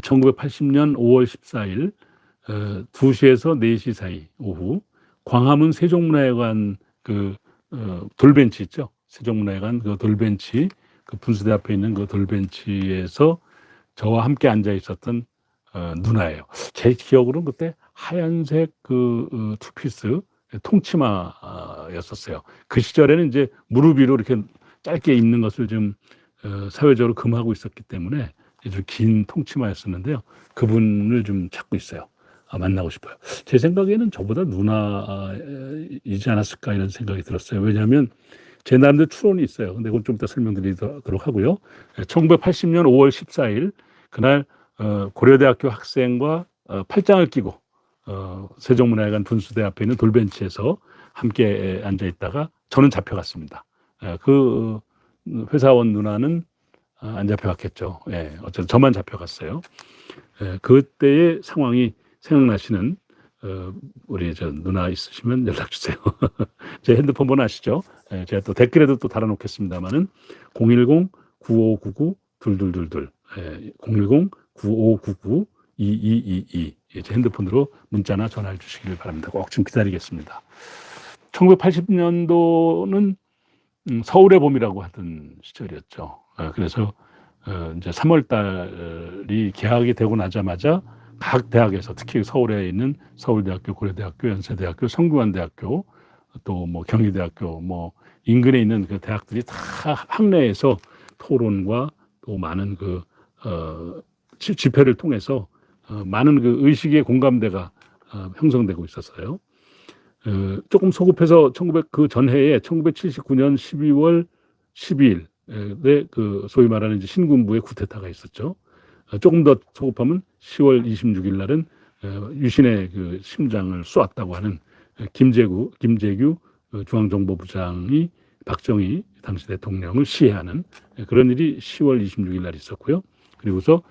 1980년 5월 14일 어, 2시에서 4시 사이 오후 광화문 세종문화회관 그 어, 돌벤치 있죠. 세종문화회관 그 돌벤치 그 분수대 앞에 있는 그 돌벤치에서 저와 함께 앉아 있었던 어, 누나예요. 제 기억으로는 그때 하얀색 그 어, 투피스 통치마였었어요. 그 시절에는 이제 무릎 위로 이렇게 짧게 입는 것을 좀 어, 사회적으로 금하고 있었기 때문에 아주 긴 통치마였었는데요. 그분을 좀 찾고 있어요. 아, 만나고 싶어요. 제 생각에는 저보다 누나이지 않았을까 이런 생각이 들었어요. 왜냐하면 제 나름대로 추론이 있어요. 근데 그건 좀 이따 설명드리도록 하고요. 1980년 5월 14일 그날 어, 고려대학교 학생과 어, 팔짱을 끼고 어, 세종문화회관 분수대 앞에 있는 돌벤치에서 함께 앉아 있다가 저는 잡혀갔습니다. 예, 그 어, 회사원 누나는 아, 안 잡혀갔겠죠. 예, 어쨌든 저만 잡혀갔어요. 예, 그때의 상황이 생각나시는 어, 우리 저 누나 있으시면 연락 주세요. 제 핸드폰 번호 아시죠? 예, 제가 또 댓글에도 또 달아놓겠습니다만은 010 9599 2222 예, 010 9599 2222 예, 제 핸드폰으로 문자나 전화를 주시길 바랍니다. 꼭 좀 기다리겠습니다. 1980년도는 음, 서울의 봄이라고 하던 시절이었죠. 어, 그래서 어, 이제 3월 달이 개학이 되고 나자마자 각 대학에서 특히 서울에 있는 서울대학교, 고려대학교, 연세대학교, 성균관대학교, 또 뭐 경희대학교, 뭐 인근에 있는 그 대학들이 다 학내에서 토론과 또 많은 그 어, 지- 집회를 통해서 어, 많은 그 의식의 공감대가 어, 형성되고 있었어요. 어, 조금 소급해서 1900 그 전해에 1979년 12월 12일에 그 소위 말하는 이제 신군부의 쿠데타가 있었죠. 어, 조금 더 소급하면 10월 26일 날은 어, 유신의 그 심장을 쏘았다고 하는 어, 김재구 김재규 어, 중앙정보부장이 박정희 당시 대통령을 시해하는 어, 그런 일이 10월 26일 날 있었고요. 그리고서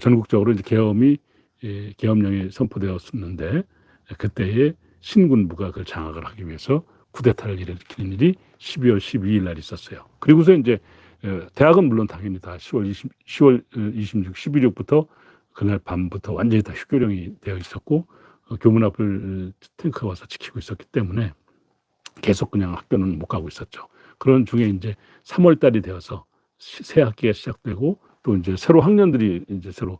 전국적으로 이제 계엄이 예, 계엄령이 선포되었었는데 그때에 신군부가 그걸 장악을 하기 위해서 쿠데타를 일으키는 일이 12월 12일 날 있었어요. 그리고서 이제 어, 대학은 물론 당연히 다 10월 20, 10월 26, 11일부터 그날 밤부터 완전히 다 휴교령이 되어 있었고 어, 교문 앞을 탱크가 와서 지키고 있었기 때문에 계속 그냥 학교는 못 가고 있었죠. 그런 중에 이제 3월 달이 되어서 시- 새 학기가 시작되고 또 이제 새로 학년들이 이제 새로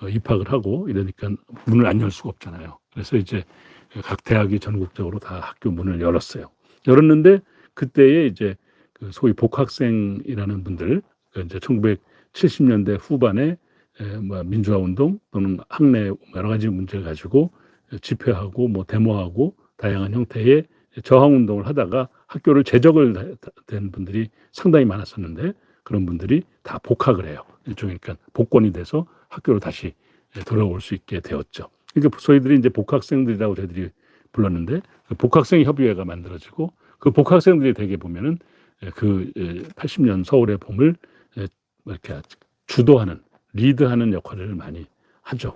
어, 입학을 하고 이러니까 문을 안 열 수가 없잖아요. 그래서 이제 각 대학이 전국적으로 다 학교 문을 열었어요. 열었는데 그때에 이제 그 소위 복학생이라는 분들 그 이제 1970년대 후반에 에, 뭐 민주화 운동 또는 학내 여러 가지 문제를 가지고 집회하고 뭐 데모하고 다양한 형태의 저항 운동을 하다가 학교를 재적을 된 분들이 상당히 많았었는데 그런 분들이 다 복학을 해요. 일종의 그러니까 복권이 돼서 학교로 다시 돌아올 수 있게 되었죠. 그러니까 소위들이 이제 복학생들이라고 저희들이 불렀는데 그 복학생 협의회가 만들어지고 그 복학생들이 대개 보면은 그 80년 서울의 봄을 이렇게 주도하는 리드하는 역할을 많이 하죠.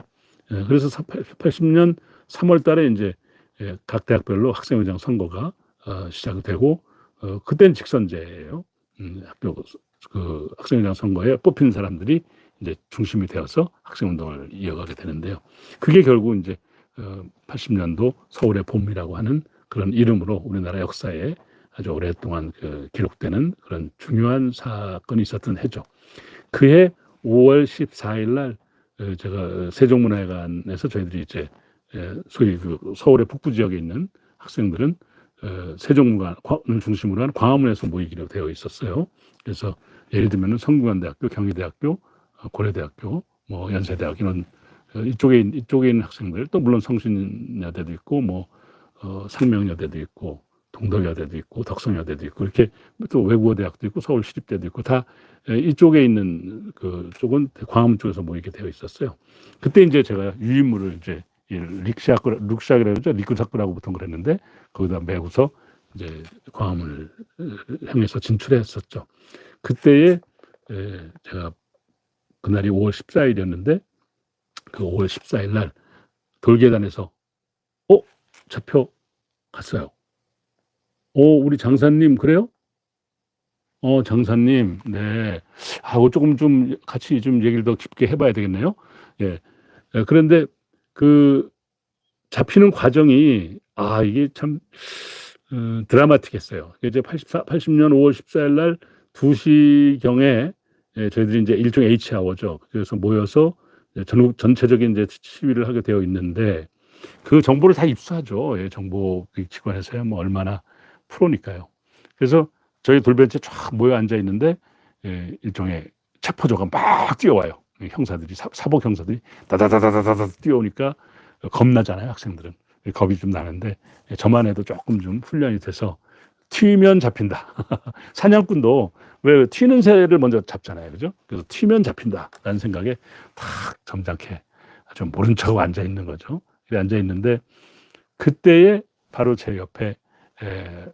예, 그래서 80년 3월 달에 이제 예, 각 대학별로 학생회장 선거가 어, 시작되고 어, 그때는 직선제예요. 음, 학교 그 학생회장 선거에 뽑힌 사람들이 이제 중심이 되어서 학생운동을 이어가게 되는데요. 그게 결국 이제 어, 80년도 서울의 봄이라고 하는 그런 이름으로 우리나라 역사에 아주 오랫동안 그 기록되는 그런 중요한 사건이 있었던 해죠. 그해 5월 14일 날 어, 제가 세종문화회관에서 저희들이 이제 에, 소위 그 서울의 북부 지역에 있는 학생들은 어, 세종문화관을 중심으로 한 광화문에서 모이기로 되어 있었어요. 그래서 예를 들면은 성균관대학교, 경희대학교, 어, 고려대학교, 뭐 연세대학 이런 어, 이쪽에 있- 이쪽에 있는 학생들 또 물론 성신여대도 있고 뭐 어, 상명여대도 있고 동덕여대도 있고 덕성여대도 있고 이렇게 또 외국어 대학도 있고 서울시립대도 있고 다 에, 이쪽에 있는 그 쪽은 광화문 쪽에서 모이게 되어 있었어요. 그때 이제 제가 유인물을 이제 이 릭샤크 룩샤크라고 그러죠 리크사크라고 보통 그랬는데 거기다 메고서 이제 광화문을 향해서 진출했었죠. 그때에 에, 제가 그날이 5월 14일이었는데 그 5월 14일 날 돌계단에서 어 잡혀 갔어요. 오 우리 장사님 그래요? 어, 장사님, 네. 하고 조금 좀 같이 좀 얘기를 더 깊게 해 봐야 되겠네요. 예. 예, 그런데 그 잡히는 과정이, 아, 이게 참, 어, 드라마틱했어요. 이제 84, 80년 5월 14일 날 2시경에 예, 저희들이 이제 일종의 H아워죠. 그래서 모여서 전국 전체적인 이제 시위를 하게 되어 있는데 그 정보를 다 입수하죠. 예, 정보 기관에서야 뭐 얼마나 프로니까요. 그래서 저희 돌벤치에 쫙 모여 앉아 있는데 예, 일종의 체포조가 막 뛰어와요. 예, 형사들이 사, 사복 형사들이 다다다다다다 뛰어오니까 겁나잖아요 학생들은 겁이 좀 나는데 예, 저만 해도 조금 좀 훈련이 돼서 튀면 잡힌다. 사냥꾼도 왜 튀는 새를 먼저 잡잖아요, 그죠? 그래서 튀면 잡힌다 라는 생각에 탁 점잖게 좀 모른 척하고 앉아 있는 거죠. 앉아 있는데 그때에 바로 제 옆에 에,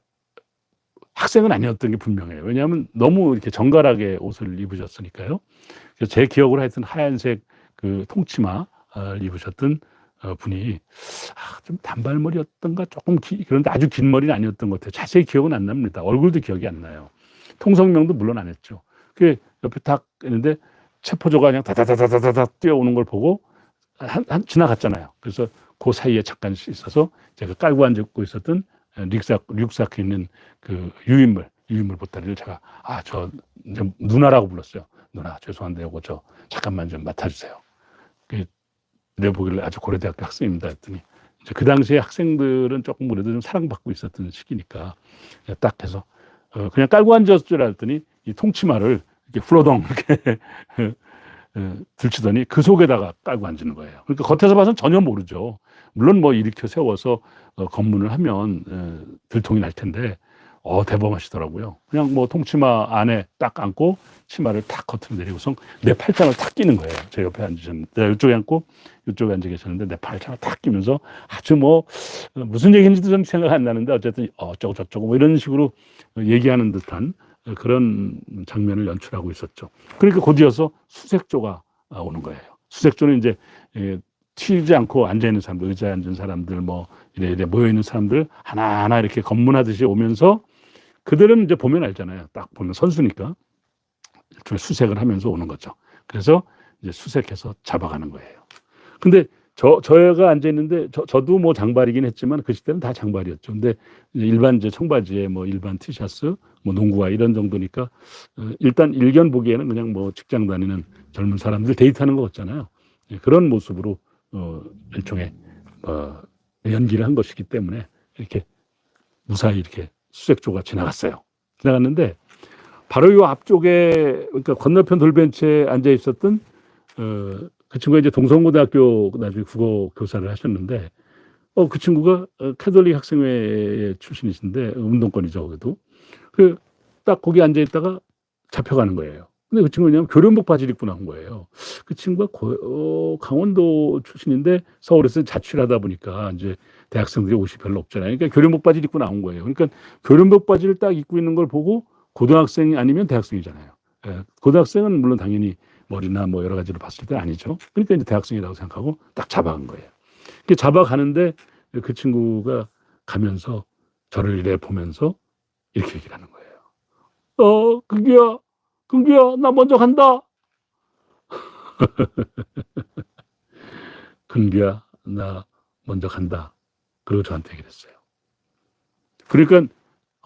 학생은 아니었던 게 분명해요. 왜냐하면 너무 이렇게 정갈하게 옷을 입으셨으니까요. 제 기억으로 하여튼 하얀색 그 통치마를 입으셨던 어, 분이 아, 좀 단발머리였던가 조금 기, 그런데 아주 긴 머리는 아니었던 것 같아요. 자세히 기억은 안 납니다. 얼굴도 기억이 안 나요. 통성명도 물론 안 했죠. 그 옆에 탁 했는데 체포조가 그냥 다다다다다다 뛰어오는 걸 보고 한, 한 지나갔잖아요. 그래서 그 사이에 잠깐 있어서 제가 깔고 앉고 있었던 릭삭 릭삭에 있는 그 유인물 유인물 보따리를 제가 아 저 누나라고 불렀어요. 누나 죄송한데 요거 저 잠깐만 좀 맡아주세요. 그 내보기를 아주 고려대학교 학생입니다 했더니 그 당시에 학생들은 조금 그래도 좀 사랑받고 있었던 시기니까 딱 해서 어, 그냥 깔고 앉았을 줄 알았더니 이 통치마를 이렇게 후러덩 이렇게 어, 들치더니 그 속에다가 깔고 앉는 거예요. 그러니까 겉에서 봐서는 전혀 모르죠. 물론 뭐 일으켜 세워서 어, 검문을 하면 어, 들통이 날 텐데 어 대범하시더라고요. 그냥 뭐 통치마 안에 딱 안고 치마를 탁 겉으로 내리고서 내 팔짱을 탁 끼는 거예요. 제 옆에 앉으셨는데 내가 이쪽에 앉고 이쪽에 앉아 계셨는데 내 팔짱을 탁 끼면서 아주 뭐 어, 무슨 얘기인지도 좀 생각 안 나는데 어쨌든 어쩌고 저쩌고 뭐 이런 식으로 얘기하는 듯한 그런 장면을 연출하고 있었죠. 그러니까 곧이어서 수색조가 오는 거예요. 수색조는 이제 예, 튀지 않고 앉아 있는 사람들, 의자에 앉은 사람들, 뭐 이래 이래 모여 있는 사람들 하나하나 이렇게 검문하듯이 오면서 그들은 이제 보면 알잖아요. 딱 보면 선수니까 일종의 수색을 하면서 오는 거죠. 그래서 이제 수색해서 잡아가는 거예요. 근데 저 저희가 앉아 있는데 저, 저도 뭐 장발이긴 했지만 그 시대는 다 장발이었죠. 근데 일반 이제 청바지에 뭐 일반 티셔츠, 뭐 농구화 이런 정도니까 어, 일단 일견 보기에는 그냥 뭐 직장 다니는 젊은 사람들 데이트하는 것 같잖아요. 예, 그런 모습으로 어, 일종의 어, 연기를 한 것이기 때문에 이렇게 무사히 이렇게 수색조가 지나갔어요. 지나갔는데 바로 이 앞쪽에 그러니까 건너편 돌벤치에 앉아 있었던 어, 그 친구가 이제 동성고등학교 나중에 국어 교사를 하셨는데 어, 그 친구가 어, 캐톨릭 학생회 출신이신데 운동권이죠, 그래도 그 딱 거기 앉아 있다가 잡혀가는 거예요. 근데 그 친구는 교련복 바지를 입고 나온 거예요. 그 친구가 고, 어, 강원도 출신인데 서울에서 자취를 하다 보니까 이제 대학생들이 옷이 별로 없잖아요. 그러니까 교련복 바지를 입고 나온 거예요. 그러니까 교련복 바지를 딱 입고 있는 걸 보고 고등학생이 아니면 대학생이잖아요. 예, 고등학생은 물론 당연히 머리나 뭐 여러 가지로 봤을 때 아니죠. 그러니까 이제 대학생이라고 생각하고 딱 잡아간 거예요. 그 잡아가는데 그 친구가 가면서 저를 이래 보면서 이렇게 얘기를 하는 거예요. 어, 그게야, 그게야, 나 먼저 간다. 근규야, 나 먼저 간다. 그리고 저한테 얘기를 했어요. 그러니까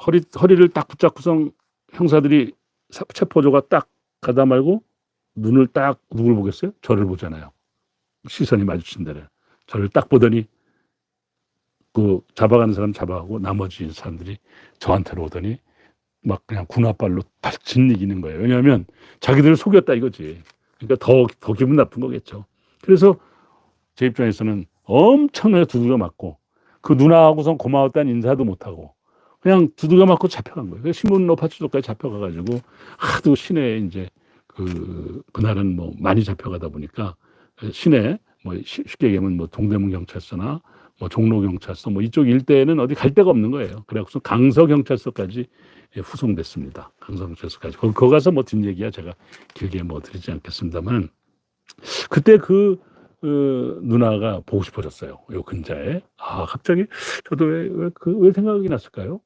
허리, 허리를 딱 붙잡고선 형사들이 사- 체포조가 딱 가다 말고 눈을 딱 누굴 보겠어요? 저를 보잖아요. 시선이 마주친 데를. 저를 딱 보더니 그 잡아가는 사람 잡아가고 나머지 사람들이 저한테로 오더니 막 그냥 군화발로 발 짓이기는 거예요. 왜냐하면 자기들을 속였다 이거지. 그러니까 더, 더 기분 나쁜 거겠죠. 그래서 제 입장에서는 엄청나게 두들겨 맞고 그 누나하고선 고마웠다는 인사도 못하고 그냥 두들겨 맞고 잡혀간 거예요. 신문 노파출소까지 잡혀가가지고 하도 시내에 이제 그, 그날은 뭐 많이 잡혀가다 보니까 시내 뭐 쉬- 쉽게 얘기하면 뭐 동대문 경찰서나 뭐 종로 경찰서 뭐 이쪽 일대에는 어디 갈 데가 없는 거예요. 그래갖고 강서 경찰서까지 예, 후송됐습니다. 강서 경찰서까지. 거기, 거기 가서 뭐 뒷얘기야 제가 길게 뭐 드리지 않겠습니다만 그때 그 어, 누나가 보고 싶어졌어요. 요 근자에. 아, 갑자기 저도 왜, 왜, 그, 왜 생각이 났을까요?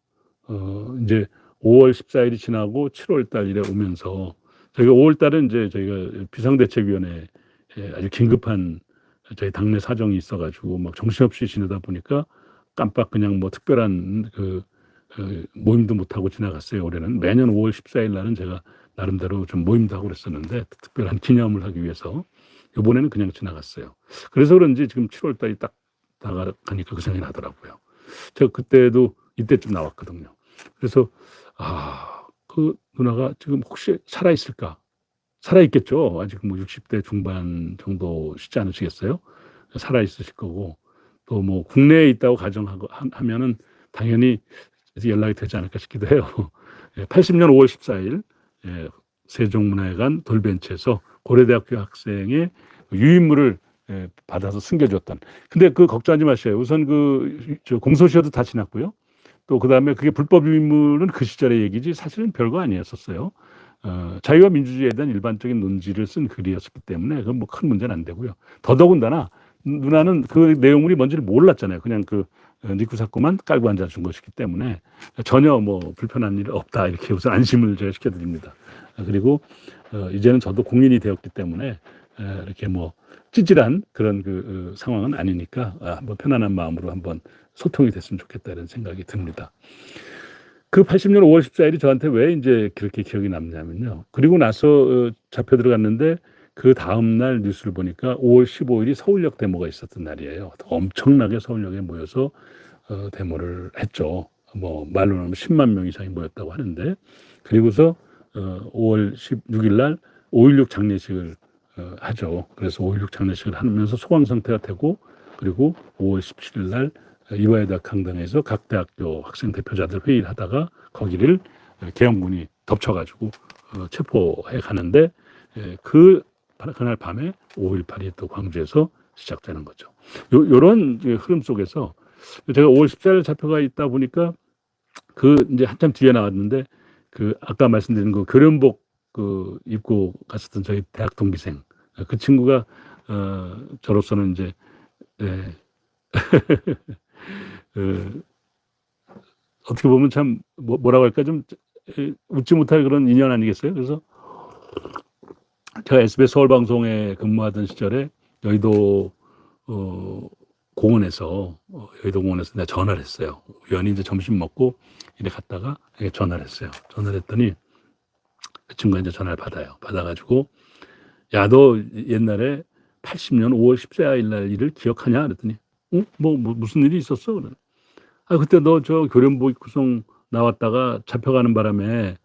어, 이제 5월 14일이 지나고 7월 달일에 오면서 저희가 5월 달은 이제 저희가 비상대책위원회 아주 긴급한 저희 당내 사정이 있어가지고 막 정신없이 지내다 보니까 깜빡 그냥 뭐 특별한 그, 그 모임도 못 하고 지나갔어요. 올해는 매년 5월 14일 날은 제가 나름대로 좀 모임도 하고 그랬었는데 특별한 기념을 하기 위해서 이번에는 그냥 지나갔어요. 그래서 그런지 지금 7월 달이 딱 다가가니까 그 생각이 나더라고요. 제가 그때도 이때쯤 나왔거든요. 그래서 아 그 누나가 지금 혹시 살아 있을까? 살아 있겠죠. 아직 뭐 60대 중반 정도시지 않으시겠어요? 살아 있으실 거고 또 뭐 국내에 있다고 가정하고 하- 하면은 당연히 연락이 되지 않을까 싶기도 해요. 80년 5월 14일 예, 세종문화회관 돌벤치에서 고려대학교 학생의 유인물을 예, 받아서 숨겨줬던. 근데 그 걱정하지 마세요. 우선 그저 공소시효도 다 지났고요. 또 그 다음에 그게 불법 유인물은 그 시절의 얘기지 사실은 별거 아니었었어요. 어, 자유와 민주주의에 대한 일반적인 논지를 쓴 글이었기 때문에 그건 뭐 큰 문제는 안 되고요. 더더군다나 누나는 그 내용물이 뭔지를 몰랐잖아요. 그냥 그 어, 니쿠 사건만 깔고 앉아준 것이기 때문에 전혀 뭐 불편한 일 없다 이렇게 우선 안심을 제가 시켜드립니다. 아, 그리고 어, 이제는 저도 공인이 되었기 때문에 에, 이렇게 뭐 찌질한 그런 그 어, 상황은 아니니까 아, 한번 편안한 마음으로 한번 소통이 됐으면 좋겠다 이런 생각이 듭니다. 그 80년 5월 14일이 저한테 왜 이제 그렇게 기억이 남냐면요. 그리고 나서 어, 잡혀 들어갔는데 그 다음 날 뉴스를 보니까 5월 15일이 서울역 데모가 있었던 날이에요. 엄청나게 서울역에 모여서 어, 데모를 했죠. 뭐 말로는 하면 10만 명 이상이 모였다고 하는데 그리고서 어, 5월 16일 날 5.16 장례식을 어, 하죠. 그래서 5.16 장례식을 하면서 소강 상태가 되고 그리고 5월 17일 날 이화여 대학 강당에서 각 대학교 학생 대표자들 회의를 하다가 거기를 계엄군이 덮쳐가지고 어, 체포해 가는데 에, 그 그날 밤에 5.18이 또 광주에서 시작되는 거죠. 요, 요런 흐름 속에서 제가 5월 14일 잡혀가 있다 보니까 그 이제 한참 뒤에 나왔는데 그 아까 말씀드린 그 교련복 그 입고 갔었던 저희 대학 동기생 그 친구가 어 저로서는 이제 네. 그 어떻게 보면 참 뭐- 뭐라고 할까 좀 에, 웃지 못할 그런 인연 아니겠어요? 그래서 제가 SBS 서울 방송에 근무하던 시절에 여의도 어, 공원에서 어, 여의도 공원에서 내가 전화를 했어요. 우연히 이제 점심 먹고 이래 갔다가 전화를 했어요. 전화를 했더니 그 친구가 이제 전화를 받아요. 받아가지고 야 너 옛날에 80년 5월 14일 날 일을 기억하냐? 그랬더니 어? 뭐, 뭐 무슨 일이 있었어? 그래. 아 그때 너 저 교련복 구성 나왔다가 잡혀가는 바람에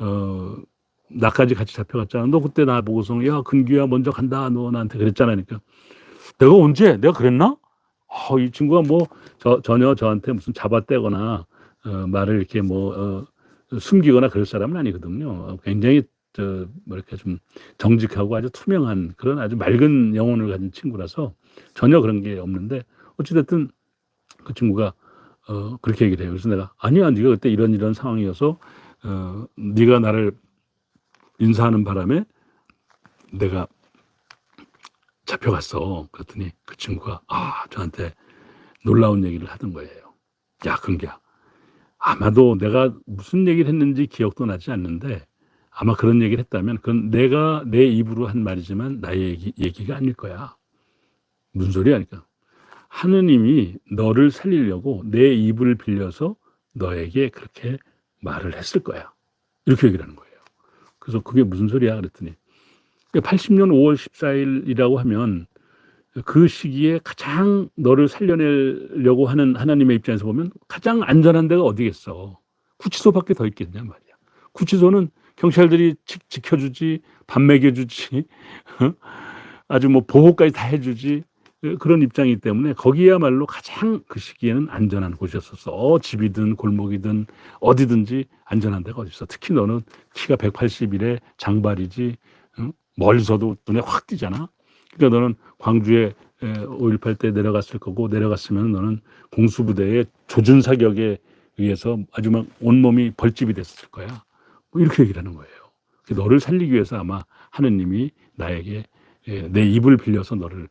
어 나까지 같이 잡혀갔잖아. 너 그때 나 보고서 야 근규야 먼저 간다. 너 나한테 그랬잖아. 그러니까 내가 언제 내가 그랬나? 아, 이 친구가 뭐 저, 전혀 저한테 무슨 잡아떼거나 어, 말을 이렇게 뭐 어, 숨기거나 그럴 사람은 아니거든요. 어, 굉장히 저 뭐랄까 좀 정직하고 아주 투명한 그런 아주 맑은 영혼을 가진 친구라서 전혀 그런 게 없는데 어찌됐든 그 친구가 어, 그렇게 얘기를 해요. 그래서 내가 아니야, 네가 그때 이런 이런 상황이어서 어, 네가 나를 인사하는 바람에 내가 잡혀갔어. 그랬더니 그 친구가 아 저한테 놀라운 얘기를 하던 거예요. 야 근기야 아마도 내가 무슨 얘기를 했는지 기억도 나지 않는데 아마 그런 얘기를 했다면 그건 내가 내 입으로 한 말이지만 나의 얘기, 얘기가 아닐 거야. 무슨 소리야? 그러니까 하느님이 너를 살리려고 내 입을 빌려서 너에게 그렇게 말을 했을 거야. 이렇게 얘기를 하는 거예요. 그래서 그게 무슨 소리야? 그랬더니 80년 5월 14일이라고 하면 그 시기에 가장 너를 살려내려고 하는 하나님의 입장에서 보면 가장 안전한 데가 어디겠어? 구치소밖에 더 있겠냐 말이야. 구치소는 경찰들이 지, 지켜주지, 밥 먹여주지, 어? 아주 뭐 보호까지 다 해주지 그런 입장이기 때문에 거기야말로 가장 그 시기에는 안전한 곳이었었어. 어, 집이든 골목이든 어디든지 안전한 데가 어디 있어. 특히 너는 키가 180이래 장발이지 응? 멀리서도 눈에 확 띄잖아. 그러니까 너는 광주에 5.18 때 내려갔을 거고 내려갔으면 너는 공수부대의 조준 사격에 의해서 아주 막 온몸이 벌집이 됐을 거야. 뭐 이렇게 얘기를 하는 거예요. 너를 살리기 위해서 아마 하느님이 나에게 예, 내 입을 빌려서 너를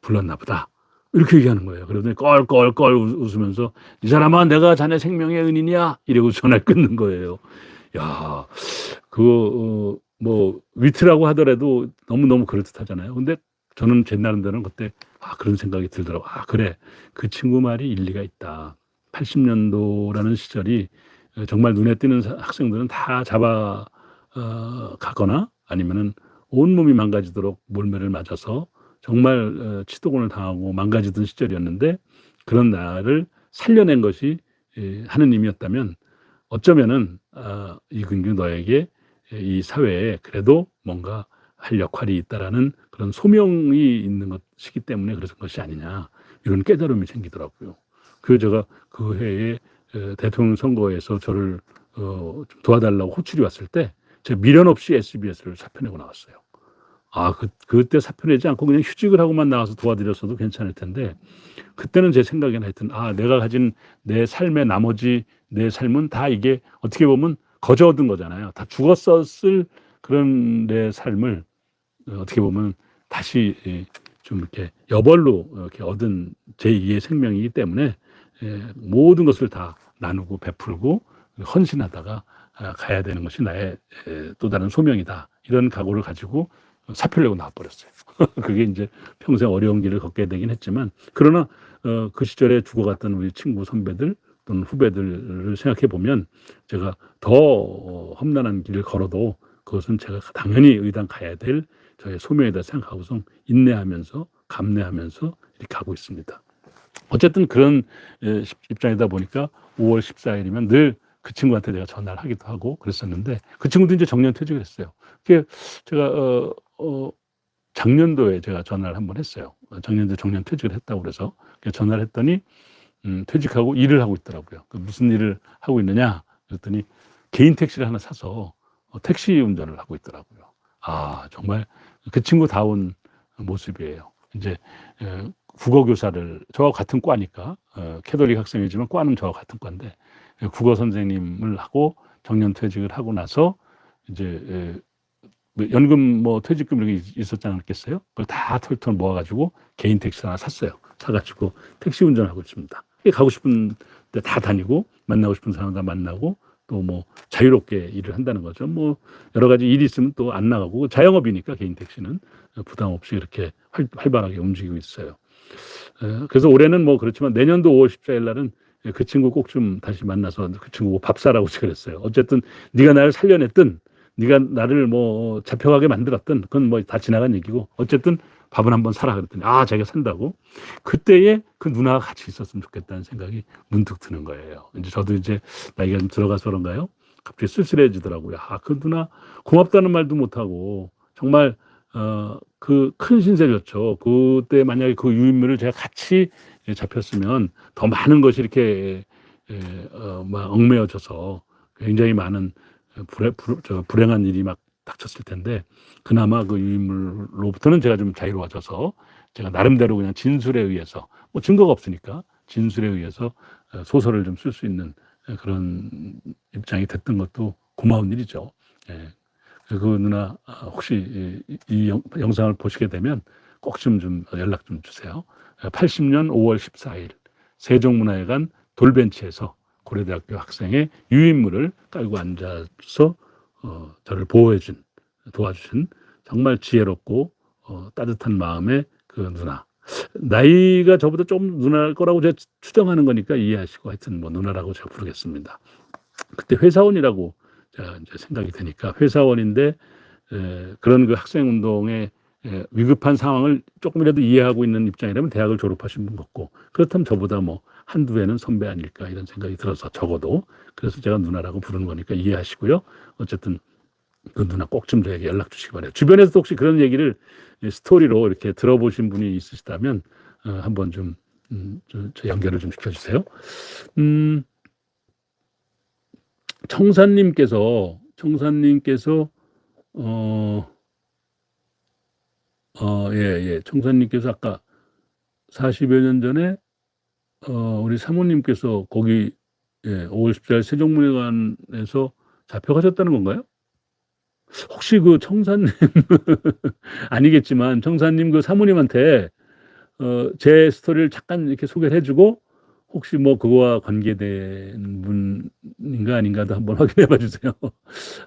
불렀나 보다. 이렇게 얘기하는 거예요. 그러더니 껄껄껄 웃- 웃으면서 이 사람아 내가 자네 생명의 은인이야 이러고 전화를 끊는 거예요. 야, 그거 어, 뭐 위트라고 하더라도 너무 너무 그럴듯하잖아요. 근데 저는 제 나름대로는 그때 아 그런 생각이 들더라고. 아 그래 그 친구 말이 일리가 있다. 80년도라는 시절이 어, 정말 눈에 띄는 사- 학생들은 다 잡아 어, 가거나 아니면은 온 몸이 망가지도록 몰매를 맞아서 정말 어, 치도곤을 당하고 망가지던 시절이었는데 그런 나를 살려낸 것이 예, 하느님이었다면 어쩌면은 아, 이근규 너에게 이 사회에 그래도 뭔가 할 역할이 있다라는 그런 소명이 있는 것이기 때문에 그런 것이 아니냐 이런 깨달음이 생기더라고요. 그 제가 그 해에 에, 대통령 선거에서 저를 어, 좀 도와달라고 호출이 왔을 때 제가 미련 없이 SBS를 사표내고 나왔어요. 아, 그, 그때 사표 내지 않고 그냥 휴직을 하고만 나가서 도와드렸어도 괜찮을 텐데, 그때는 제 생각에는 하여튼, 아, 내가 가진 내 삶의 나머지 내 삶은 다 이게 어떻게 보면 거저 얻은 거잖아요. 다 죽었었을 그런 내 삶을 어, 어떻게 보면 다시 예, 좀 이렇게 여벌로 이렇게 얻은 제2의 생명이기 때문에 예, 모든 것을 다 나누고 베풀고 헌신하다가 아, 가야 되는 것이 나의 에, 또 다른 소명이다. 이런 각오를 가지고 사표를 내고 나와버렸어요. 그게 이제 평생 어려운 길을 걷게 되긴 했지만 그러나 어, 그 시절에 죽어갔던 우리 친구 선배들 또는 후배들을 생각해 보면 제가 더 어, 험난한 길을 걸어도 그것은 제가 당연히 의당 가야 될 저의 소명이다 생각하고서 인내하면서 감내하면서 이렇게 가고 있습니다. 어쨌든 그런 에, 입장이다 보니까 5월 14일이면 늘 그 친구한테 제가 전화를 하기도 하고 그랬었는데 그 친구도 이제 정년 퇴직을 했어요. 그게 제가 어, 어, 작년도에 제가 전화를 한 번 했어요. 어, 작년도 정년 퇴직을 했다고 그래서 전화를 했더니 음, 퇴직하고 일을 하고 있더라고요. 그 무슨 일을 하고 있느냐 그랬더니 개인 택시를 하나 사서 어, 택시 운전을 하고 있더라고요. 아 정말 그 친구 다운 모습이에요. 이제 에, 국어 교사를 저와 같은 과니까 어, 캐톨릭 학생이지만 과는 저와 같은 과인데 에, 국어 선생님을 하고 정년 퇴직을 하고 나서 이제 연금 뭐 퇴직금 이런 게 있- 있었지 않겠어요? 그걸 다 털털 모아가지고 개인 택시 하나 샀어요. 사가지고 택시 운전하고 있습니다. 가고 싶은 데 다 다니고 만나고 싶은 사람 다 만나고 또 뭐 자유롭게 일을 한다는 거죠. 뭐 여러 가지 일이 있으면 또 안 나가고 자영업이니까 개인 택시는 부담 없이 이렇게 활, 활발하게 움직이고 있어요. 에, 그래서 올해는 뭐 그렇지만 내년도 5월 14일 날은 그 친구 꼭 좀 다시 만나서 그 친구 밥 사라고 그랬어요. 어쨌든 네가 나를 살려냈든 네가 나를 뭐 잡혀가게 만들었든 그건 뭐 다 지나간 얘기고 어쨌든 밥은 한번 사라 그랬더니 아 자기가 산다고 그때에 그 누나가 같이 있었으면 좋겠다는 생각이 문득 드는 거예요. 이제 저도 이제 나이가 좀 들어가서 그런가요? 갑자기 쓸쓸해지더라고요. 아 그 누나 고맙다는 말도 못하고 정말 어 그 큰 신세졌죠. 그때 만약에 그 유인물을 제가 같이 잡혔으면 더 많은 것이 이렇게 에, 어, 막 얽매여져서 굉장히 많은 불행, 불, 저 불행한 일이 막 닥쳤을 텐데 그나마 그 유인물로부터는 제가 좀 자유로워져서 제가 나름대로 그냥 진술에 의해서 뭐 증거가 없으니까 진술에 의해서 어, 소설을 좀 쓸 수 있는 그런 입장이 됐던 것도 고마운 일이죠. 예. 그 누나 아, 혹시 이, 이 영, 영상을 보시게 되면 꼭 좀 좀 연락 좀 주세요. 80년 5월 14일 세종문화회관 돌벤치에서 고려대학교 학생의 유인물을 깔고 앉아서 어, 저를 보호해준 도와주신 정말 지혜롭고 어, 따뜻한 마음의 그 누나. 나이가 저보다 좀 누나일 거라고 제가 추정하는 거니까 이해하시고 하여튼 뭐 누나라고 제가 부르겠습니다. 그때 회사원이라고 제가 이제 생각이 되니까 회사원인데 에, 그런 그 학생 운동에 에, 위급한 상황을 조금이라도 이해하고 있는 입장이라면 대학을 졸업하신 분 같고 그렇다면 저보다 뭐 한두 해는 선배 아닐까 이런 생각이 들어서 적어도 그래서 제가 누나라고 부르는 거니까 이해하시고요. 어쨌든 그 누나 꼭 좀 저에게 연락 주시기 바래요. 주변에서도 혹시 그런 얘기를 스토리로 이렇게 들어보신 분이 있으시다면 어, 한번 좀 음, 연결을 좀 시켜주세요. 음, 청사님께서 청사님께서 어, 어, 예, 예. 청사님께서 아까 40여 년 전에 어, 우리 사모님께서 거기 예, 5월 14일 세종문화관에서 잡혀가셨다는 건가요? 혹시 그 청사님 아니겠지만 청사님 그 사모님한테 어, 제 스토리를 잠깐 이렇게 소개를 해주고 혹시 뭐 그거와 관계된 분인가 아닌가도 한번 확인해 봐 주세요.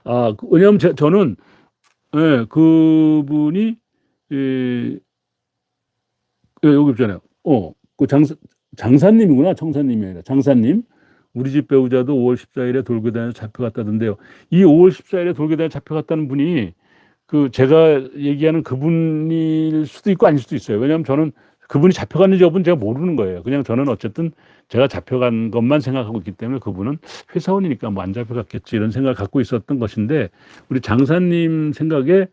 아, 그- 왜냐하면 제, 저는 예, 그분이 예, 예, 여기 있잖아요. 어, 그 장사, 장사님이구나. 청사님이 아니라 장사님. 우리 집 배우자도 5월 14일에 돌고 다녀 잡혀갔다던데요. 이 5월 14일에 돌고 다녀 잡혀갔다는 분이 그 제가 얘기하는 그분일 수도 있고 아닐 수도 있어요. 왜냐하면 저는 그분이 잡혀갔는지 여부는 제가 모르는 거예요. 그냥 저는 어쨌든 제가 잡혀간 것만 생각하고 있기 때문에 그분은 회사원이니까 뭐 안 잡혀갔겠지 이런 생각을 갖고 있었던 것인데 우리 장사님 생각에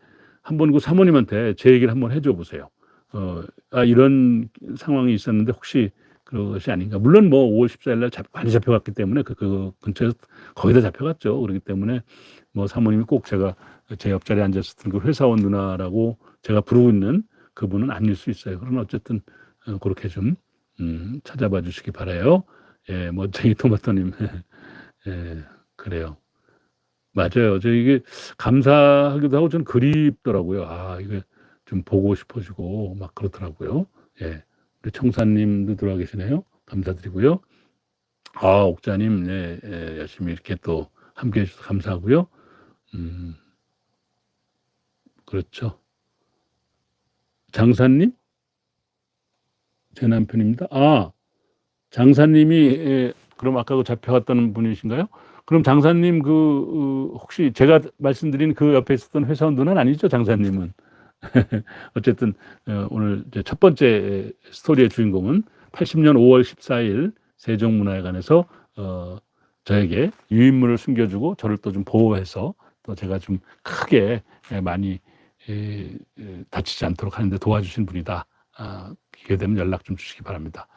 한번 그 사모님한테 제 얘기를 한번 해줘 보세요. 어, 아, 이런 상황이 있었는데 혹시 그것이 아닌가. 물론 뭐 5월 14일 날 잡, 많이 잡혀갔기 때문에 그, 그 근처에서 거의 다 잡혀갔죠. 그렇기 때문에 뭐 사모님이 꼭 제가 제 옆자리에 앉았었던 그 회사원 누나라고 제가 부르고 있는 그분은 아닐 수 있어요. 그러나 어쨌든 어, 그렇게 좀 음, 찾아봐 주시기 바라요. 예, 멋쟁이 토마토님. 예, 그래요. 맞아요. 저 이게 감사하기도 하고 좀 그립더라고요. 아, 이게 좀 보고 싶어지고 막 그렇더라고요. 예. 우리 청사님도 들어와 계시네요. 감사드리고요. 아, 옥자님, 네, 예, 열심히 이렇게 또 함께 해주셔서 감사하고요. 음, 그렇죠. 장사님? 제 남편입니다. 아, 장사님이, 예, 그럼 아까 그 잡혀갔다는 분이신가요? 그럼 장사님 그, 어, 혹시 제가 말씀드린 그 옆에 있었던 회사원 누나는 아니죠? 장사님은. 어쨌든, 어, 오늘 첫 번째 스토리의 주인공은 80년 5월 14일 세종문화회관에서, 어, 저에게 유인물을 숨겨주고 저를 또 좀 보호해서 또 제가 좀 크게 예, 많이 에, 에, 다치지 않도록 하는데 도와주신 분이다. 아, 기회 되면 연락 좀 주시기 바랍니다.